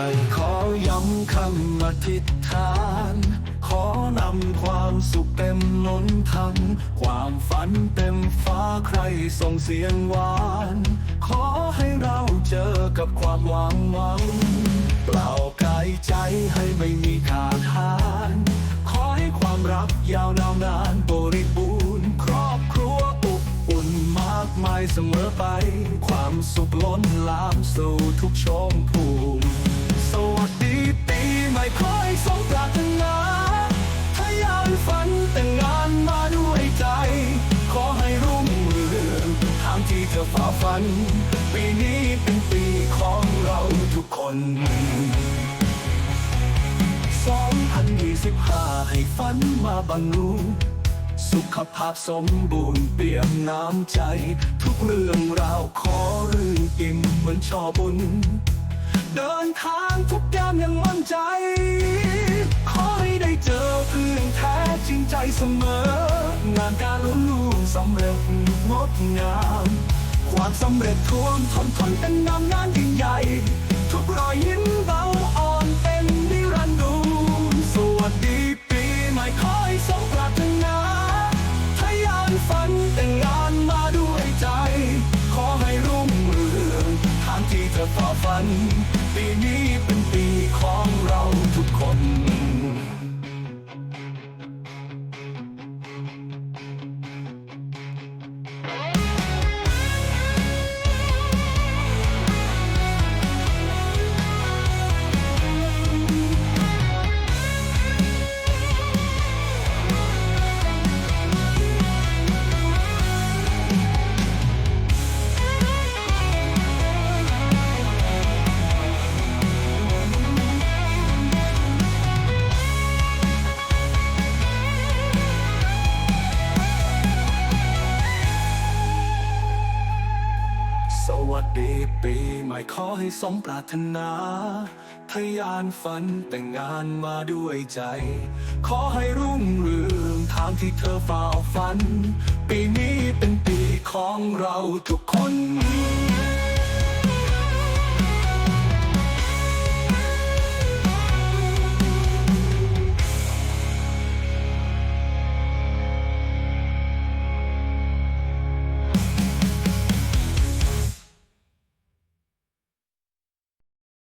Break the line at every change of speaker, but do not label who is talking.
ปีใหม่ขอย้ำคำอธิษฐาน ขอนำความสุขเต็มล้นทันความฝันเต็มฟ้าใครส่งเสียงหวาน ขอให้เราเจอกับความหวังหวังเปล่ากายใจให้ไม่มีขาดหายขอให้ความรักยาวนานนานบริบูรณ์ ครอบครัวอบอุ่นมากมายเสมอไป ความสุขล้นลามสู่ทุกชมภูมิ่อฝ่าฝัน ปีนี้เป็นปีของเราทุกคน 2025 ให้ฝันมาบรรลุสุขภาพสมบูรณ์เปี่ยมน้ำใจ ทุกเรื่องราวขอรื่นอิ่มเหมือนชอบุญ เดินทางทุกยามยังมั่นใจ ขอให้ได้เจอเพื่อนแท้จริงใจเสมอ งานการลุ้นลุ่สำเร็จงดงาม ความสำเร็จท่วมทนทนเป็นงามงานยิ่งใหญ่ ทุกรอยยิ้มเบาอ่อนเป็นนิรันดร์สวัสดีปีใหม่ขอให้สมปรารถนาทะยานฝันแต่งงานมาด้วยใจ ขอให้รุ่งเรืองทางที่เธอฝ่าฝัน ปีนี้เป็นปีของเรา สวัสดีปีใหม่ขอให้สมปรารถนาทะยานฝันแต่งงานมาด้วยใจ ขอให้รุ่งเรืองทางที่เธอฝ่าฝัน ปีนี้เป็นปีของเราทุกคน